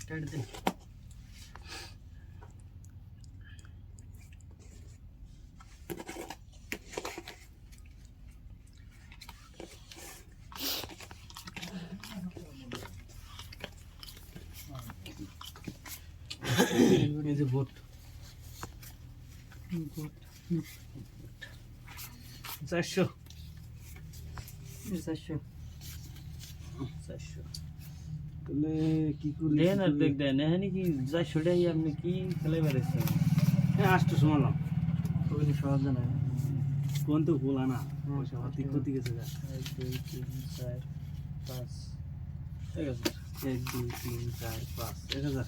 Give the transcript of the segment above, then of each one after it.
কেটে দিন এই যে ভোট চারশো চারশো চারশো তাহলে কি করি দেন আর দেখ দেন। এখানে কি যাই টাই আপনি কি খেলে বেড়েছেন হ্যাঁ আসতে শোনালাম ওগুলি সহজ না কোন তো ভুল না পয়সা পাতি ক্ষতি গেছে। এক দুই তিন চার পাঁচ। এক হাজার এক দুই তিন চার পাঁচ। এক হাজার।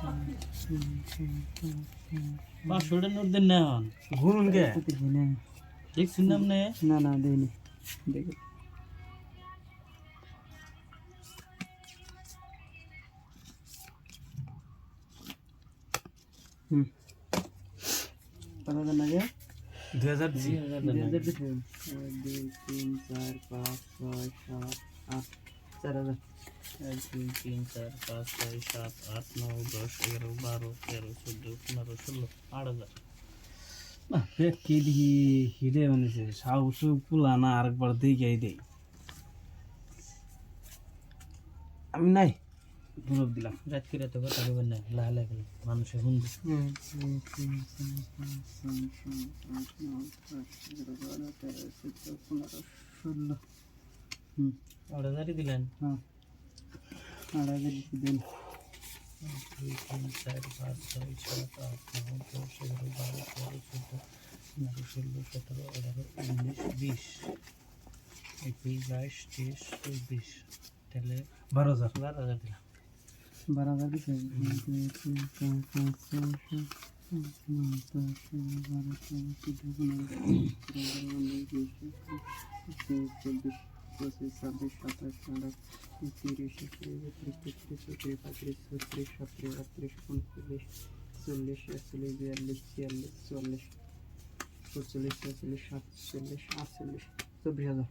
এক দুই তিন চার দুই হাজার পাঁচশো টাকা নোট দেন না এখন ঘুরুন গে দেখছেন না আপনি না না দেয়নি দেখে হুম কত দেন আগে দুই হাজার দুই হাজার দেন নাকি? এক দুই তিন চার পাঁচ ছয় সাত আট চার হাজার এক দুই তিন চার পাঁচ ছয় সাত আট নয় দশ এগারো বারো তেরো চোদ্দ পনেরো ষোলো আট হাজার। না পেট কে দেখি হিরে বানিয়েছে সাহস পুলা না আরেকবার দেখে দেই। আমি নাই। দুরব দিলাম রাত করে তো কথা বলবেন না লাহে গেলে মানুষে শুনবে ষোলো। আট হাজারই দিলেন। হ্যাঁ। আড়াই দিচ্ছি দিন দুই তিন চার পাঁচ ছয় সাত আট নয় দশ এগারো বারো তেরো চোদ্দো পনেরো ষোলো সতেরো আঠারো উনিশ বিশ একুশ বাইশ তেইশ চব্বিশ তাহলে বারো হাজার বারো হাজার দিলাম বারো হাজার দিচ্ছে এক, দুই, তিন, চার, পাঁচ, ছয়, সাত, আট, নয়, দশ, এগারো, বারো, তেরো, চোদ্দো, পনেরো, ষোলো, উনিশ, বিশ, একুশ, বাইশ, চব্বিশ, 185 60 183 183 143 144 145 146 145 45 50 50 50 55 45 55 65 65 Dobrze jada.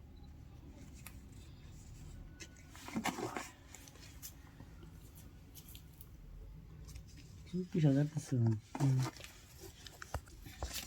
Bir şeyler kısım. Hmm.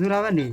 దూరావండి.